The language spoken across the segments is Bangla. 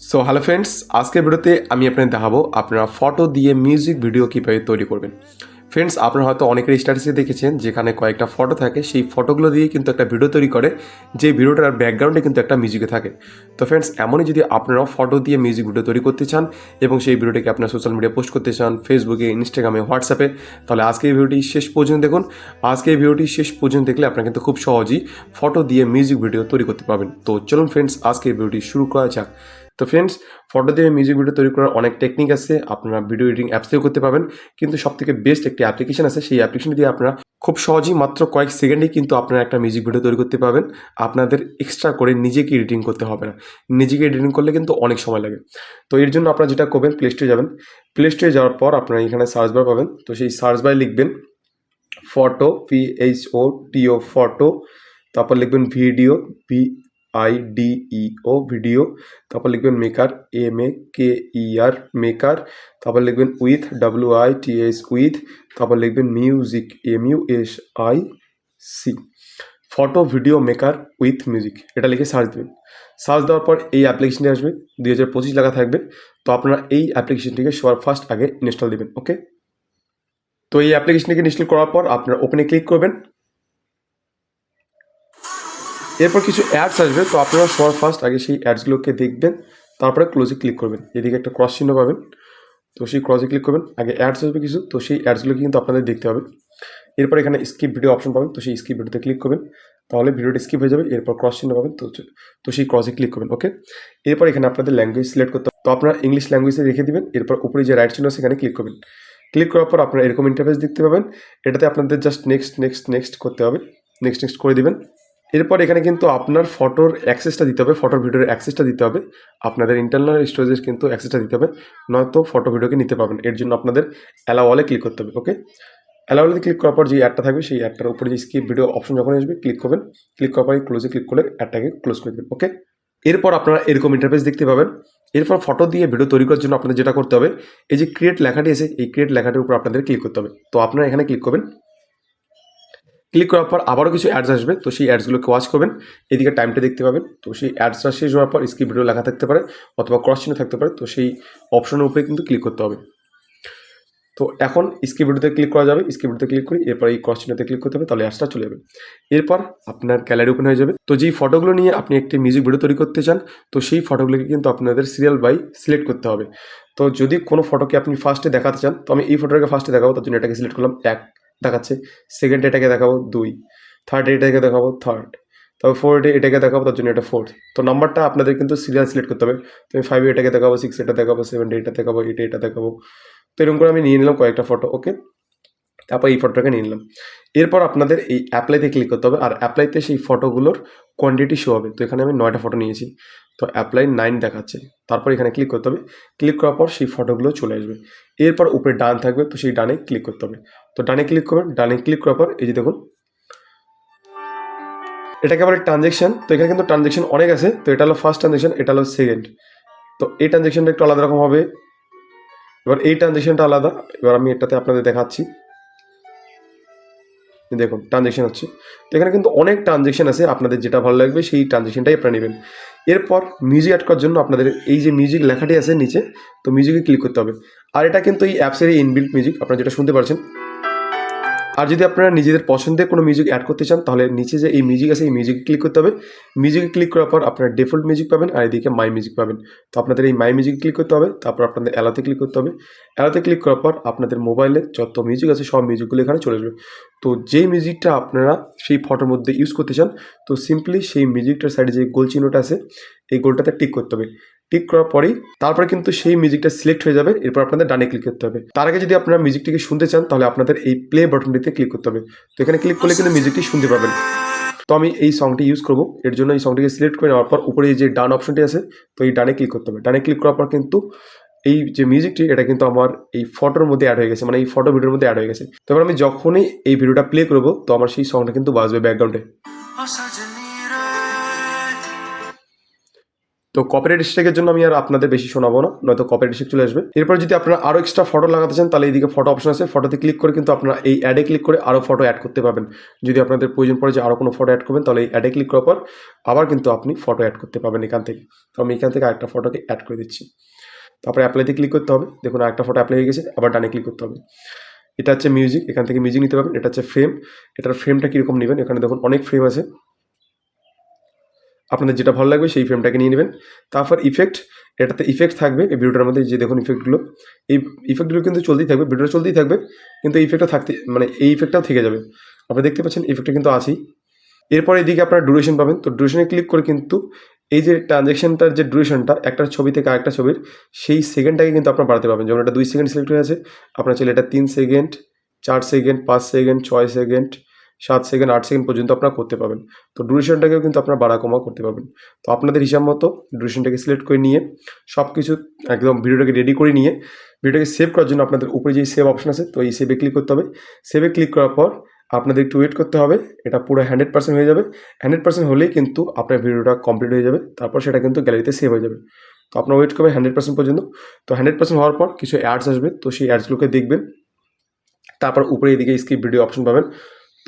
সো হ্যালো ফ্রেন্ডস আজকের ভিডিওতে আমি আপনাদের দেখাবো আপনারা ফটো দিয়ে মিউজিক ভিডিও কীভাবে তৈরি করবেন। ফ্রেন্ডস আপনারা হয়তো অনেকের স্ট্যাটাসে দেখেছেন, যেখানে কয়েকটা ফটো থাকে, সেই ফটোগুলো দিয়ে কিন্তু একটা ভিডিও তৈরি করে, যে ভিডিওটার ব্যাকগ্রাউন্ডে কিন্তু একটা মিউজিকে থাকে। তো ফ্রেন্ডস এমনই যদি আপনারা ফটো দিয়ে মিউজিক ভিডিও তৈরি করতে চান এবং সেই ভিডিওটাকে আপনার সোশ্যাল মিডিয়া পোস্ট করতে চান ফেসবুকে ইনস্টাগ্রামে হোয়াটসঅ্যাপে তাহলে আজকে এই ভিডিওটি শেষ পর্যন্ত দেখুন। আজকে এই ভিডিওটি শেষ পর্যন্ত দেখলে আপনারা কিন্তু খুব সহজেই ফটো দিয়ে মিউজিক ভিডিও তৈরি করতে পারবেন। তো চলুন ফ্রেন্ডস আজকে এই ভিডিওটি শুরু করা যাক। তো ফ্রেন্ডস ফটো দিয়ে মিউজিক ভিডিও তৈরি করার অনেক টেকনিক আছে, আপনারা ভিডিও এডিটিং অ্যাপসেও করতে পারবেন। কিন্তু সব থেকে বেস্ট একটি অ্যাপ্লিকেশন আছে, সেই অ্যাপ্লিকেশন দিয়ে আপনারা খুব সহজেই মাত্র কয়েক সেকেন্ডেই কিন্তু আপনারা একটা মিউজিক ভিডিও তৈরি করতে পারবেন। আপনাদের এক্সট্রা করে নিজেকে এডিটিং করতে হবে না। নিজেকে এডিটিং করলে কিন্তু অনেক সময় লাগে। তো এর জন্য আপনারা যেটা করবেন প্লে স্টোরে যাবেন। প্লে স্টোরে যাওয়ার পর আপনারা এখানে সার্চ বার পাবেন। তো সেই সার্চ বারে লিখবেন ফটো পি এইচ ও টিও ফটো তারপর লিখবেন video V I D E O video, তারপর লিখবেন maker, M A K R, maker, তারপর লিখবেন with, W I T S, with, তারপর লিখবেন music, M U S I C. Photo, video, maker, with music, এটা লিখে সার্চ দেবেন। সার্চ দেওয়ার পর এই অ্যাপ্লিকেশনটি আসবে, দুই হাজার পঁচিশ লেখা থাকবে, তো আপনারা এই অ্যাপ্লিকেশনটিকে সবার ফার্স্ট আগে ইনস্টল দেবেন, ওকে? তো এই অ্যাপ্লিকেশনটিকে ইনস্টল করার পর আপনারা ওপেনে ক্লিক করবেন এরপর কিছু অ্যাডস আসবে, তো আপনারা সবার ফার্স্ট আগে সেই অ্যাডসগুলোকে দেখবেন, তারপরে ক্লোজে ক্লিক করবেন। এদিকে একটা ক্রস চিহ্ন পাবেন, তো সেই ক্রসে ক্লিক করবেন। আগে অ্যাডস আসবে কিছু, তো সেই অ্যাডসগুলোকে কিন্তু আপনাদের দেখতে হবে। এরপর এখানে স্কিপ ভিডিও অপশন পাবেন, তো সেই স্কিপ ভিডিওতে ক্লিক করবেন। তাহলে ভিডিওটা স্কিপ হয়ে যাবে, এরপর ক্রস চিহ্ন পাবেন, তো তো সেই ক্রসে ক্লিক করবেন ওকে এরপর এখানে আপনাদের ল্যাঙ্গুয়েজ সিলেক্ট করতে হবে। তো আপনারা ইংলিশ ল্যাঙ্গুয়েজে রেখে দিবেন, এরপর উপরে যে রাইট চিহ্ন সেখানে ক্লিক করবেন। ক্লিক করার পর আপনারা এরকম ইন্টারফেস দেখতে পাবেন। এটাতে আপনাদের জাস্ট নেক্সট নেক্সট নেক্সট করতে হবে। নেক্সট নেক্সট করে দিবেন। এরপর এখানে কিন্তু আপনার ফটোর অ্যাক্সেসটা দিতে হবে ফটোর ভিডিওর অ্যাক্সেসটা দিতে হবে। আপনাদের ইন্টারনাল স্টোরেজের কিন্তু অ্যাক্সেসটা দিতে হবে, নয়তো ফটো ভিডিওকে নিতে পারবেন এর জন্য আপনাদের অ্যালাওয়ালে ক্লিক করতে হবে ওকে অ্যালাওয়ালে ক্লিক করার পর যে অ্যাডটা থাকবে, সেই অ্যাডটার উপরে যে স্কিপ ভিডিও অপশন যখন আসবে ক্লিক করবেন। ক্লিক করার পরে ক্লোজে ক্লিক করলে অ্যাডটাকে ক্লোজ করে দেবেন ওকে এরপর আপনারা এরকম ইন্টারফেস দেখতে পাবেন। এরপর ফটো দিয়ে ভিডিও তৈরি করার জন্য আপনাদের যেটা করতে হবে, এই যে ক্রিয়েট লেখাটি আছে, এই ক্রিয়েট লেখাটির উপর আপনাদের ক্লিক করতে হবে। তো আপনারা এখানে ক্লিক করবেন। ক্লিক করার পর আবারও কিছু অ্যাডস আসবে, তো সেই অ্যাডসগুলোকে ওয়াচ করবেন। এদিকে টাইমটা দেখতে পাবেন, তো সেই অ্যাডসটা শেষ হওয়ার পর স্ক্রিপ ভিডিও লেখা থাকতে পারে অথবা ক্রস চিহ্ন থাকতে পারে, তো সেই অপশনের উপরে কিন্তু ক্লিক করতে হবে। তো এখন স্ক্রিপ ভিডিওতে ক্লিক করা যাবে স্ক্রিপ ভিডিওতে ক্লিক করি এরপর এই ক্রস চিহ্নতে ক্লিক করতে হবে, তাহলে অ্যাডসটা চলে যাবে। এরপর আপনার গ্যালারি ওপেন হয়ে যাবে। তো যেই ফটোগুলো নিয়ে আপনি একটি মিউজিক ভিডিও তৈরি করতে চান, তো সেই ফটোগুলোকে কিন্তু আপনাদের সিরিয়াল বাই সিলেক্ট করতে হবে। তো যদি কোনো ফটোকে আপনি ফার্স্টে দেখাতে চান, তো আমি এই ফটোটাকে ফার্স্টে দেখাবো, তার জন্য এটাকে সিলেক্ট করলাম এক। দেখাচ্ছে। সেকেন্ড এটাকে দেখাবো দুই। থার্ড এটাকে দেখাবো থার্ড তারপর ফোর্থ এটাকে দেখাবো, তার জন্য এটা ফোর্থ তো নাম্বারটা আপনাদের কিন্তু সিরিয়াল সিলেক্ট করতে হবে। তো আমি ফাইভ এটাকে দেখাবো সিক্স এটা দেখাবো সেভেন এটা দেখাবো এইট এটা দেখাবো। তো এরকম করে আমি নিয়ে নিলাম কয়েকটা ফটো ওকে তারপর এই ফটোটাকে নিয়ে নিলাম। এরপর আপনাদের এই অ্যাপ্লাইতে ক্লিক করতে হবে, আর অ্যাপ্লাইতে সেই ফটোগুলোর কোয়ান্টিটি শো হবে। তো এখানে আমি নয়টা ফটো নিয়েছি। তো অ্যাপ্লাই নাইন দেখাচ্ছে। তারপর এখানে ক্লিক করতে হবে। ক্লিক করার পর সেই ফটোগুলো চলে আসবে। এরপর উপরে ডান থাকবে, তো সেই ডানে ক্লিক করতে হবে। তো ডানে ক্লিক করবেন, ডানে ক্লিক করার পর এই যে দেখুন। এটাকে বলে ট্রানজেকশন তো এখানে কিন্তু ট্রানজেকশন অনেক আছে, তো এটা হলো ফার্স্ট ট্রানজেকশন এটা হলো সেকেন্ড তো এই ট্রানজেকশনটা একটু আলাদা রকম হবে। এবার এই ট্রানজেকশনটা আলাদা, এবার আমি এটাতে আপনাদের দেখাচ্ছি। দেখুন ট্রানজেকশন হচ্ছে। তো এখানে কিন্তু অনেক ট্রানজেকশন আছে, আপনাদের যেটা ভালো লাগবে সেই ট্রানজেকশনটাই আপনারা নেবেন। এরপর মিউজিক অ্যাড করার জন্য আপনাদের এই যে মিউজিক লেখাটি আছে নিচে, তো মিউজিকে ক্লিক করতে হবে। আর এটা কিন্তু এই অ্যাপসের ইনবিল্ট মিউজিক আপনারা যেটা শুনতে পারছেন আর যদি আপনারা নিজেদের পছন্দের কোনো মিউজিক অ্যাড করতে চান, তাহলে নিচে যে এই মিউজিক আছে, এই মিউজিকে ক্লিক করতে হবে। মিউজিকে ক্লিক করার পর আপনারা ডিফল্ট মিউজিক পাবেন আর এদিকে মাই মিউজিক পাবেন। তো আপনাদের এই মাই মিউজিক ক্লিক করতে হবে, তারপর আপনাদের অ্যালাতে ক্লিক করতে হবে। অ্যালাতে ক্লিক করার পর আপনাদের মোবাইলে যত মিউজিক আছে, সব মিউজিকগুলো এখানে চলে যাবে তো যেই মিউজিকটা আপনারা সেই ফটোর মধ্যে ইউজ করতে চান, তো সিম্পলি সেই মিউজিকটার সাইডে যে গোল চিহ্নটা আছে, এই গোলটাতে টিক করতে হবে। টিক করার পরেই তারপরে কিন্তু সেই মিউজিকটা সিলেক্ট হয়ে যাবে, এরপর আপনাদের ডানে ক্লিক করতে হবে। তার আগে যদি আপনারা মিউজিকটিকে শুনতে চান, তাহলে আপনাদের এই প্লে বাটনটিতে ক্লিক করতে হবে। তো এখানে ক্লিক করলে কিন্তু মিউজিকটি শুনতে পাবেন। তো আমি এই সংটি ইউজ করব। এর জন্য এই সংটিকে সিলেক্ট করে নেওয়ার পর উপরে যে ডান অপশনটি আছে, তো এই ডানে ক্লিক করতে হবে। ডানে ক্লিক করার পর কিন্তু এই যে মিউজিকটি এটা কিন্তু আমার এই ফটোর মধ্যে অ্যাড হয়ে গেছে মানে এই ফটো ভিডিওর মধ্যে অ্যাড হয়ে গেছে। তো এবার আমি যখনই এই ভিডিওটা প্লে করব, তো আমার সেই সংটা কিন্তু বাজবে ব্যাকগ্রাউন্ডে তো কপিরাইট স্ট্রাইকের জন্য আমি আর আপনাদের বেশি শোনাবো না, নয়তো কপিরাইট স্ট্রাইক চলে আসবে। এরপর যদি আপনারা আরও এক্সট্রা ফটো লাগাতে চান, তাহলে এইদিকে ফটো অপশন আছে। ফটোতে ক্লিক করে কিন্তু আপনারা এই অ্যাডে ক্লিক করে আরও ফটো অ্যাড করতে পারবেন। যদি আপনাদের প্রয়োজন পড়ে যে আরও কোনো ফটো অ্যাড করবেন, তাহলে এই অ্যাডে ক্লিক করার পর আবার কিন্তু আপনি ফটো অ্যাড করতে পারবেন এখান থেকে। তো আমি এখান থেকে আরেকটা ফটোকে অ্যাড করে দিচ্ছি। তারপরে অ্যাপ্লাইতে ক্লিক করতে হবে। দেখুন আরেকটা ফটো অ্যাপ্লাই হয়ে গেছে, আবার ডানে ক্লিক করতে হবে। এটা হচ্ছে মিউজিক এখান থেকে মিউজিক নিতে পারবেন। এটা হচ্ছে ফ্রেম এটার ফ্রেমটা কীরকম নেবেন? এখানে দেখুন অনেক ফ্রেম আছে। আপনাদের যেটা ভালো লাগবে সেই ফ্রেমটাকে নিয়ে নেবেন। তারপর ইফেক্ট এটাতে ইফেক্ট থাকবে। এই ভিডিওটার মধ্যে যে দেখুন ইফেক্টগুলো এই ইফেক্টগুলো কিন্তু চলতেই থাকবে ভিডিওটা চলতেই থাকবে, কিন্তু এই ইফেক্টটা থাকতে মানে এই ইফেক্টটাও থেকে যাবে। আপনি দেখতে পাচ্ছেন ইফেক্টটা কিন্তু আছেই। এরপর এদিকে আপনারা ডুরেশন পাবেন। তো ডুরেশনে ক্লিক করে কিন্তু এই যে ট্রানজ্যাকশনটার যে ডুরেশনটা একটা ছবি থেকে আরেকটা ছবির, সেই সেকেন্ডটাকে কিন্তু আপনারা বাড়াতে পারবেন। যেমন এটা দুই সেকেন্ড সিলেক্ট হয়ে আছে, আপনার চাইলে এটা তিন সেকেন্ড চার সেকেন্ড পাঁচ সেকেন্ড ছয় সেকেন্ড সাত সেকেন্ড আট সেকেন্ড পর্যন্ত আপনারা করতে পারবেন। তো ডুরেশনটাকেও কিন্তু আপনারা বাড়া কমা করতে পারবেন। তো আপনাদের হিসাব মতো ডুরেশনটাকে সিলেক্ট করে নিয়ে সব কিছু একদম ভিডিওটাকে রেডি করে নিয়ে ভিডিওটাকে সেভ করার জন্য আপনাদের উপরে যে সেভ অপশন আছে, তো এই সেভে ক্লিক করতে হবে। সেভে ক্লিক করার পর আপনাদের একটু ওয়েট করতে হবে, এটা পুরো হান্ড্রেড পার্সেন্ট হয়ে যাবে। হান্ড্রেড পার্সেন্ট হলেই কিন্তু আপনার ভিডিওটা কমপ্লিট হয়ে যাবে, তারপর সেটা কিন্তু গ্যালারিতে সেভ হয়ে যাবে। তো আপনার ওয়েট করবেন হান্ড্রেড পার্সেন্ট পর্যন্ত। তো হান্ড্রেড পার্সেন্ট হওয়ার পর কিছু অ্যাডস আসবে, তো সেই অ্যাডসগুলোকে দেখবেন। তারপর উপরে এদিকে স্কিপ ভিডিও অপশন পাবেন।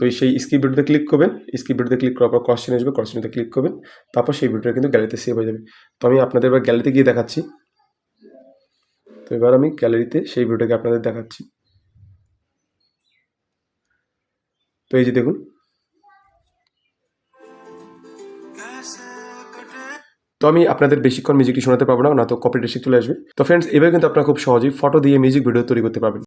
তো সেই স্কিপ ভিডিওতে ক্লিক করবেন স্কিপ ভিডিওতে ক্লিক করার পর কোশ্চেন আসবে কোশ্চেনতে ক্লিক করবেন, তারপর সেই ভিডিওটা কিন্তু গ্যালারিতে সেভ হয়ে যাবে। তো আমি আপনাদের এবার গ্যালারিতে গিয়ে দেখাচ্ছি। তো এবার আমি গ্যালারিতে সেই ভিডিওটাকে আপনাদের দেখাচ্ছি। তো এই যে দেখুন। তো আমি আপনাদের বেশিক্ষণ মিউজিকটি শোনাতে পারব না না তো কপিরাইট চলে আসবে। তো ফ্রেন্ডস এবার কিন্তু আপনারা খুব সহজেই ফটো দিয়ে মিউজিক ভিডিও তৈরি করতে পারবেন।